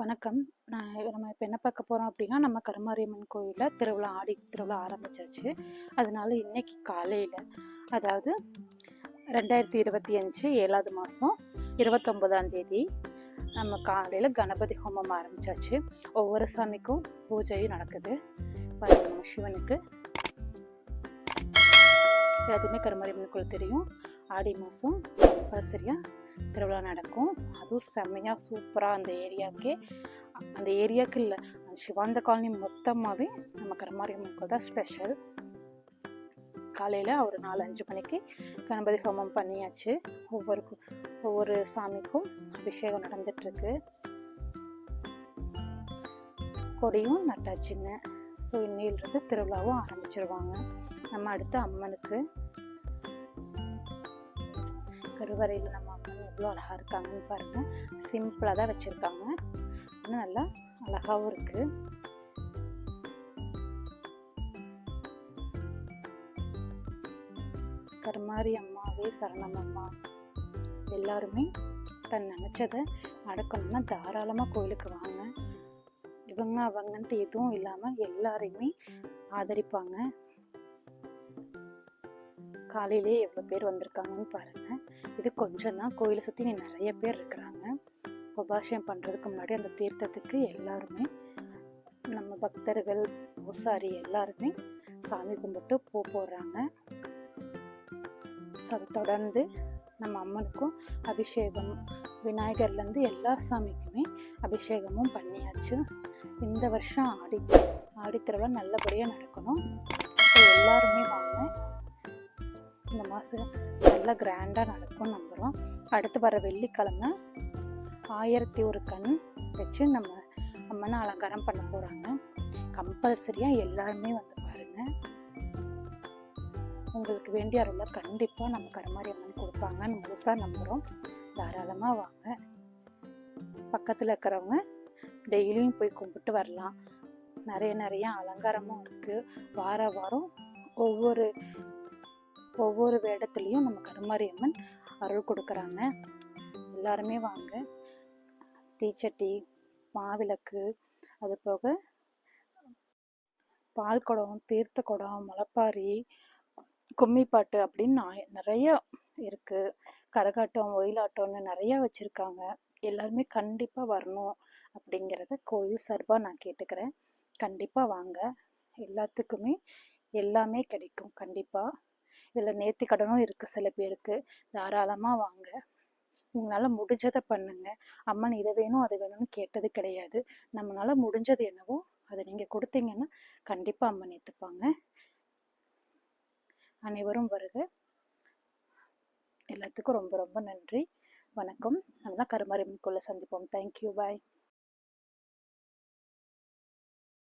வணக்கம். நான் நம்ம இப்போ என்ன பார்க்க போகிறோம் அப்படின்னா நம்ம கருமாரியம்மன் கோயிலில் திருவிழா ஆடி திருவிழா ஆரம்பிச்சிருச்சு அதனால இன்னைக்கு காலையில் அதாவது ரெண்டாயிரத்தி இருபத்தி அஞ்சு ஏழாவது மாதம் இருபத்தொம்போதாம் தேதி நம்ம காலையில் கணபதி ஹோமம் ஆரம்பிச்சாச்சு. ஒவ்வொரு சாமிக்கும் பூஜையும் நடக்குது. பாருங்க நம்ம சிவனுக்கு. எல்லாத்தையுமே கருமாரியம்மன் கோயில் தெரியும். ஆடி மாதம் சரியாக திருவிழா நடக்கும். அதுவும் செம்மையாக சூப்பராக அந்த ஏரியாவுக்கே அந்த ஏரியாவுக்கு இல்லை அந்த சிவாந்த காலனி மொத்தமாகவே நம்ம கருமாரியம்மன் மக்கள் தான் ஸ்பெஷல் காலையில் ஒரு நாலு அஞ்சு மணிக்கு கணபதி ஹோமம் பண்ணியாச்சு. ஒவ்வொரு ஒவ்வொரு சாமிக்கும் அபிஷேகம் நடந்துட்டுருக்கு. கொடியும் நட்டாச்சுங்க. ஸோ இன்னிலிருந்து திருவிழாவும் ஆரம்பிச்சிருவாங்க. நம்ம அடுத்து அம்மனுக்கு கருவறையில் நம்ம எவ்வளோ அழகாக இருக்காங்கன்னு பாருங்கள் சிம்பிளாக தான் வச்சுருக்காங்க. இன்னும் நல்லா அழகாகவும் இருக்குது கருமாரி அம்மாவே சரணம் அம்மா. எல்லாருமே தன் நினச்சதை நடக்கணும்னா தாராளமாக கோயிலுக்கு வாங்க. இவங்க அவங்கன்ட்டு எதுவும் இல்லாமல் எல்லாரையுமே ஆதரிப்பாங்க. காலையிலே எவ்வளோ பேர் வந்திருக்காங்கன்னு பாருங்கள் இது கொஞ்சம் தான். கோயிலை சுற்றி நிறைய பேர் இருக்கிறாங்க. உபாசியம் பண்ணுறதுக்கு முன்னாடி அந்த தீர்த்தத்துக்கு எல்லாருமே நம்ம பக்தர்கள் பூசாரி எல்லாருமே சாமி கும்பிட்டு பூ போடுறாங்க. ஸோ அதை தொடர்ந்து நம்ம அம்மனுக்கும் அபிஷேகம் விநாயகர்லேருந்து எல்லா சாமிக்குமே அபிஷேகமும் பண்ணியாச்சு. இந்த வருஷம் ஆடி ஆடித்திருவிழா நல்லபடியாக நடக்கணும். ஸோ எல்லாருமே வாங்க. இந்த மாதம் நல்லா கிராண்டாக நடக்கும் நம்புகிறோம் அடுத்து வர வெள்ளிக்கிழமை ஆயிரத்தி ஒரு கண் வச்சு நம்ம அம்மனை அலங்காரம் பண்ண போகிறாங்க கம்பல்சரியாக எல்லாருமே வந்து பாருங்கள் உங்களுக்கு வேண்டிய அருளை கண்டிப்பாக நம்ம கருமாரி அம்மன் கொடுப்பாங்கன்னு முழுசாக நம்புகிறோம் தாராளமாக வாங்க. பக்கத்தில் இருக்கிறவங்க டெய்லியும் போய் கும்பிட்டு வரலாம். நிறைய நிறைய அலங்காரமும் இருக்குது வார வாரம் ஒவ்வொரு ஒவ்வொரு வேடத்துலேயும் நம்ம கருமாரி அம்மன் அருள் கொடுக்குறாங்க. எல்லாருமே வாங்க. தீச்சட்டி மாவிளக்கு அது போக பால் குடம் தீர்த்த குடம் மலப்பாரி கும்மிப்பாட்டு அப்படின்னு நான் நிறைய இருக்குது கரகாட்டம் ஒயிலாட்டம்னு நிறையா வச்சுருக்காங்க. எல்லாருமே கண்டிப்பாக வரணும் அப்படிங்கிறத கோயில் சார்பாக நான் கேட்டுக்கிறேன். கண்டிப்பாக வாங்க. எல்லாத்துக்குமே எல்லாமே கிடைக்கும். கண்டிப்பாக இதில் நேர்த்தி கடனும் இருக்குது சில பேருக்கு. தாராளமாக வாங்க. உங்களால் முடிஞ்சதை பண்ணுங்க. அம்மன் இதை வேணும் அதை வேணும்னு கேட்டது கிடையாது. நம்மளால் முடிஞ்சது என்னவோ அதை நீங்கள் கொடுத்தீங்கன்னா கண்டிப்பாக அம்மன் ஏற்றுப்பாங்க அனைவரும் வருக. எல்லாத்துக்கும் ரொம்ப ரொம்ப நன்றி. வணக்கம். நல்லா தான் கருமாரியம்மன் சந்திப்போம். Thank you bye